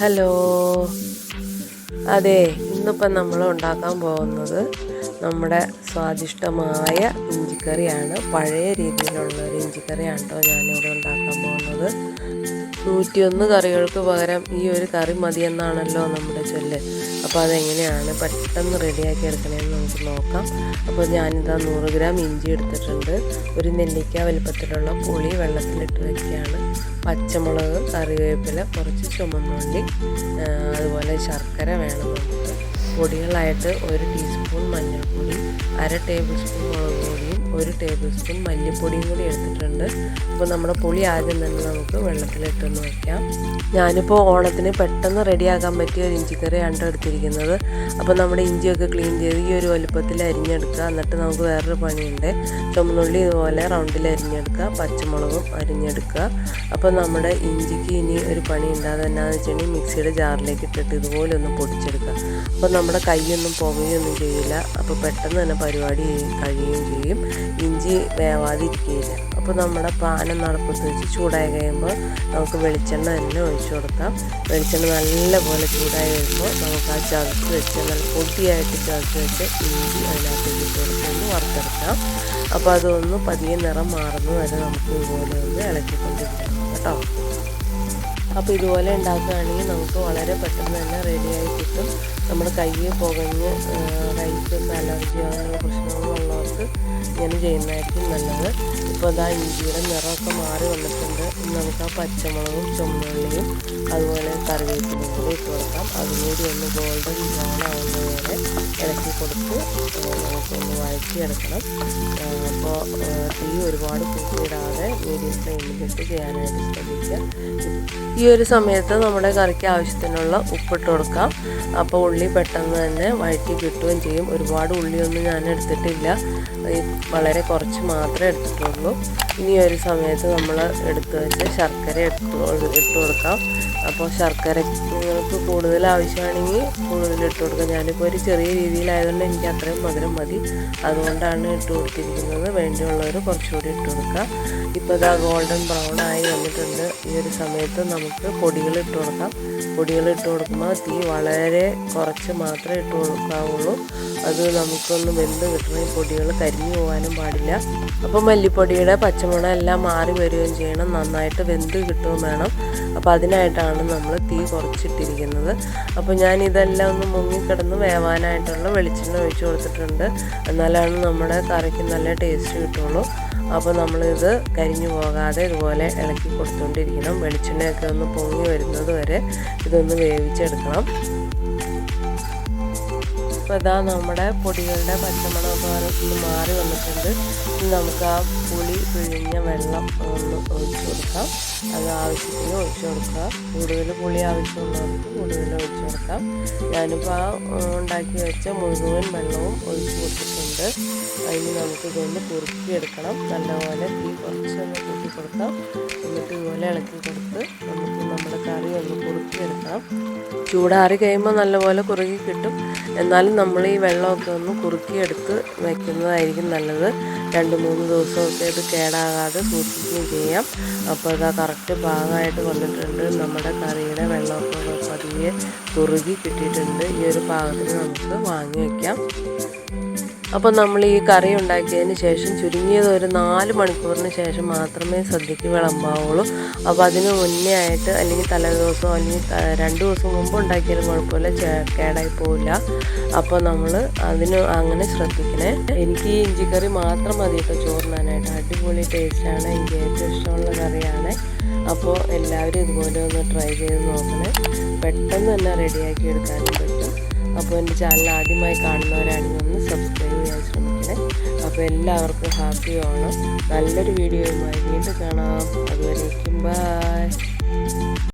Hello. അതെ ഇന്നിപ്പം നമ്മൾ ഉണ്ടാക്കാൻ പോകുന്നത് നമ്മുടെ സ്വാദിഷ്ടമായ ഇഞ്ചിക്കറിയാണ്. പഴയ രീതിയിലുള്ള ഒരു ഇഞ്ചിക്കറിയാണ് കേട്ടോ ഞാനിവിടെ ഉണ്ടാക്കാൻ പോകുന്നത്. നൂറ്റിയൊന്ന് കറികൾക്ക് പകരം ഈ ഒരു കറി മതിയെന്നാണല്ലോ നമ്മുടെ ചൊല്ല്. അപ്പോൾ അതെങ്ങനെയാണ് പെട്ടെന്ന് റെഡിയാക്കി എടുക്കണമെന്ന് നമുക്ക് നോക്കാം. അപ്പോൾ ഞാനിതാ നൂറ് ഗ്രാം ഇഞ്ചി എടുത്തിട്ടുണ്ട്. ഒരു നെല്ലിക്ക വലുപ്പത്തിലുള്ള പുളി വെള്ളത്തിലിട്ട് വയ്ക്കുകയാണ് പച്ചമുളക് കറിവേപ്പില കുറച്ച് ചുമന്നുള്ളി അതുപോലെ ശർക്കര വേണം നമുക്ക് പൊടികളായിട്ട് ഒരു ടീസ്പൂൺ മഞ്ഞൾപ്പൊടി അര ടേബിൾ സ്പൂൺ മുളക് പൊടിയും ഒരു ടേബിൾ സ്പൂൺ മല്ലിപ്പൊടിയും കൂടി എടുത്തിട്ടുണ്ട്. അപ്പോൾ നമ്മുടെ പുളി ആദ്യം തന്നെ നമുക്ക് വെള്ളത്തിലിട്ടൊന്ന് വയ്ക്കാം ഞാനിപ്പോൾ ഓണത്തിന് പെട്ടെന്ന് റെഡിയാക്കാൻ പറ്റിയ ഒരു ഇഞ്ചിക്കറിയാണ് എടുത്തിരിക്കുന്നത്. അപ്പോൾ നമ്മുടെ ഇഞ്ചിയൊക്കെ ക്ലീൻ ചെയ്ത് ഈ ഒരു വലുപ്പത്തിൽ അരിഞ്ഞെടുക്കുക. എന്നിട്ട് നമുക്ക് വേറൊരു പണിയുണ്ട്. ചുമന്നുള്ളി ഇതുപോലെ റൗണ്ടിൽ അരിഞ്ഞെടുക്കുക. പച്ചമുളകും അരിഞ്ഞെടുക്കുക. അപ്പോൾ നമ്മുടെ ഇഞ്ചിക്ക് ഇനി ഒരു പണി ഉണ്ടാകുക എന്നാന്ന് വെച്ചിട്ടുണ്ടെങ്കിൽ മിക്സിയുടെ ജാറിലേക്ക് ഇട്ടിട്ട് ഇതുപോലെ ഒന്ന് പൊടിച്ചെടുക്കുക. അപ്പോൾ നമ്മുടെ കൈയൊന്നും പുകയൊന്നും ചെയ്യില്ല. അപ്പോൾ പെട്ടെന്ന് തന്നെ പരിപാടി കഴിയുകയും ചെയ്യും. ഇഞ്ചി വേവാതിരിക്കുകയില്ല. അപ്പോൾ നമ്മുടെ പാനം നടപ്പത്ത് വെച്ച് ചൂടായി കഴിയുമ്പോൾ നമുക്ക് വെളിച്ചെണ്ണ തന്നെ ഒഴിച്ചു കൊടുക്കാം. വെളിച്ചെണ്ണ നല്ലപോലെ ചൂടായി കഴിയുമ്പോൾ നമുക്ക് ആ ചതച്ച് വെച്ച് നല്ല പൊടിയായിട്ട് ചതച്ച് വെച്ച് ഇഞ്ചി അതിനകത്തേക്ക് ഇട്ട് കൊടുത്തൊന്ന് വറുത്തെടുക്കാം. അപ്പോൾ അതൊന്ന് പതിയെ നിറം മാറുന്നത് വരെ നമുക്ക് ഇതുപോലെ ഒന്ന് ഇളക്കിക്കൊണ്ടിരിക്കാം കേട്ടോ. അപ്പോൾ ഇതുപോലെ ഉണ്ടാക്കുകയാണെങ്കിൽ നമുക്ക് വളരെ പെട്ടെന്ന് തന്നെ റെഡിയായി കിട്ടും. നമ്മുടെ കയ്യിൽ പുകഞ്ഞ് കൈക്കൊക്കെ അലർജി അങ്ങനെയുള്ള പ്രശ്നങ്ങളുള്ളവർക്ക് ഇങ്ങനെ ചെയ്യുന്നതായിരിക്കും നല്ലത്. ഇപ്പോൾ അതാ ഇഞ്ചിയുടെ നിറമൊക്കെ മാറി വന്നിട്ടുണ്ട്. നമുക്ക് ആ പച്ചമുളകും ചുമന്നുള്ളിയും അതുപോലെ കറിവേപ്പിലയും കൂടി ഇട്ട് കൊടുക്കാം. അതിനുകൂടി ഒന്ന് ഗോൾഡൻ ബ്രൗൺ ആവുന്നത് വരെ ഇളക്കി കൊടുത്ത് നമുക്കൊന്ന് വഴറ്റിയെടുക്കണം. എടുക്കണം അപ്പോൾ തീ ഒരുപാട് കൂട്ടിയിടാതെ മീഡിയം ഫ്ലെയിമിലിട്ട് ചെയ്യാനായിട്ട് ശ്രദ്ധിക്കുക. ഈ ഒരു സമയത്ത് നമ്മുടെ കറിക്ക് ആവശ്യത്തിനുള്ള ഉപ്പിട്ട് കൊടുക്കാം. അപ്പോൾ ഉള്ളി പെട്ടെന്ന് തന്നെ വഴറ്റി കിട്ടുകയും ചെയ്യും. ഒരുപാട് ഉള്ളിയൊന്നും ഞാൻ എടുത്തിട്ടില്ല. വളരെ കുറച്ച് മാത്രമേ എടുത്തിട്ടുള്ളൂ. ഇനി ഒരു സമയത്ത് നമ്മൾ എടുത്തു വെച്ച് ശർക്കര ഇട്ട് കൊടുക്കാം. അപ്പോൾ ശർക്കര നിങ്ങൾക്ക് കൂടുതൽ ആവശ്യമാണെങ്കിൽ കൂടുതൽ ഇട്ട് കൊടുക്കാം. ഞാനിപ്പോൾ ഒരു ചെറിയ രീതിയിലായതുകൊണ്ട് എനിക്ക് അത്രയും മധുരം മതി. അതുകൊണ്ടാണ് ഇട്ട് കൊടുത്തിരിക്കുന്നത്. വേണ്ടിയുള്ളവർ കുറച്ചുകൂടി ഇട്ട് കൊടുക്കുക ഇപ്പോൾ ഇതാ ഗോൾഡൻ ബ്രൗൺ ആയി വന്നിട്ടുണ്ട്. ഈ ഒരു സമയത്ത് നമുക്ക് പൊടികൾ ഇട്ട് കൊടുക്കാം. പൊടികൾ ഇട്ട് കൊടുക്കുമ്പോൾ തീ വളരെ കുറച്ച് മാത്രമേ ഇട്ട് കൊടുക്കാവുള്ളൂ. അത് നമുക്കൊന്ന് വെന്ത് കിട്ടണം. പൊടികൾ കരിഞ്ഞു പോകാനും പാടില്ല. അപ്പോൾ മല്ലിപ്പൊടിയുടെ പച്ചമുളക് എല്ലാം മാറി വരികയും ചെയ്യണം. നന്നായിട്ട് വെന്ത് കിട്ടുകയും വേണം. അപ്പോൾ അതിനായിട്ടാണ് നമ്മൾ തീ കുറച്ചിട്ടിരിക്കുന്നത്. അപ്പോൾ ഞാൻ ഇതെല്ലാം ഒന്ന് മുങ്ങിക്കിടന്ന് വേവാനായിട്ടുള്ള വെളിച്ചെണ്ണ ഒഴിച്ചു കൊടുത്തിട്ടുണ്ട്. എന്നാലാണ് നമ്മുടെ കറിക്ക് നല്ല ടേസ്റ്റ് കിട്ടുള്ളൂ അപ്പോൾ നമ്മളിത് കരിഞ്ഞു പോകാതെ ഇതുപോലെ ഇളക്കി കൊടുത്തുകൊണ്ടിരിക്കണം വെളിച്ചെണ്ണയൊക്കെ ഒന്ന് പൊങ്ങി വരുന്നത് വരെ ഇതൊന്ന് വേവിച്ചെടുക്കണം. അപ്പോൾ ഇതാ നമ്മുടെ പൊടികളുടെ പച്ചമണമൊക്കെ ഒന്ന് മാറി വന്നിട്ടുണ്ട്. നമുക്ക് ആ പുളി പിഴിഞ്ഞ വെള്ളം ഒന്ന് ഒഴിച്ചു കൊടുക്കാം. അത് ആവശ്യത്തിന് ഒഴിച്ചു കൊടുക്കാം. കൂടുതൽ പുളി ആവശ്യമുള്ളവർക്ക് കൂടുതൽ ഒഴിച്ചു കൊടുക്കാം. ഞാനിപ്പോൾ ആ ഉണ്ടാക്കി വെച്ച മുഴുവൻ വെള്ളവും ഒഴിച്ചു കൊടുത്തിട്ടുണ്ട്. അതിന് നമുക്ക് ഇതൊന്ന് കുറുക്കിയെടുക്കണം. നല്ലപോലെ തീ കുറച്ചൊന്ന് കൂട്ടി കൊടുക്കാം. എന്നിട്ട് ഇതുപോലെ ഇളക്കി കൊടുത്ത് നമുക്ക് നമ്മുടെ കറി ഒന്ന് കുറുക്കിയെടുക്കാം ചൂടാറി കഴിയുമ്പോൾ നല്ലപോലെ കുറുകി കിട്ടും. എന്നാലും നമ്മൾ ഈ വെള്ളമൊക്കെ ഒന്ന് കുറുക്കിയെടുത്ത് വയ്ക്കുന്നതായിരിക്കും നല്ലത്. രണ്ട് മൂന്ന് ദിവസമൊക്കെ ഇത് കേടാകാതെ സൂക്ഷിക്കുകയും ചെയ്യാം. അപ്പോൾ ഇതാ കറക്റ്റ് പാകമായിട്ട് വന്നിട്ടുണ്ട്. നമ്മുടെ കറിയുടെ വെള്ളമൊക്കെ പതിയെ കുറുകി കിട്ടിയിട്ടുണ്ട്. ഈ ഒരു പാകത്തിന് നമുക്ക് വാങ്ങി വയ്ക്കാം അപ്പോൾ നമ്മൾ ഈ കറി ഉണ്ടാക്കിയതിന് ശേഷം ചുരുങ്ങിയത് ഒരു നാല് മണിക്കൂറിന് ശേഷം മാത്രമേ സദ്യക്ക് വിളമ്പാവുള്ളൂ. അപ്പോൾ അതിന് മുന്നേ ആയിട്ട് അല്ലെങ്കിൽ തലേദിവസമോ അല്ലെങ്കിൽ രണ്ട് ദിവസം മുമ്പ് ഉണ്ടാക്കിയാലും കുഴപ്പമില്ല കേടായി പോവില്ല. അപ്പോൾ നമ്മൾ അതിന് അങ്ങനെ ശ്രദ്ധിക്കണേ. എനിക്ക് ഈ ഇഞ്ചിക്കറി മാത്രം മതി ഇപ്പോൾ ചോറിനാനായിട്ട്. അടിപൊളി ടേസ്റ്റാണ്. എനിക്ക് ഏറ്റവും ഇഷ്ടമുള്ള കറിയാണ്. അപ്പോൾ എല്ലാവരും ഇതുപോലെ ഒന്ന് ട്രൈ ചെയ്ത് നോക്കണേ. പെട്ടെന്ന് തന്നെ റെഡിയാക്കി എടുക്കാനും പറ്റും. അപ്പോൾ എന്റെ ചാനൽ ആദ്യമായി കാണുന്നവരാണെങ്കിൽ ഒന്ന് സബ്സ്ക്രൈബ് അപ്പോൾ എല്ലാവർക്കും ഹാപ്പി ഓണം നല്ലൊരു വീഡിയോയുമായി വീണ്ടും കാണാം. അതുവരെ ബൈ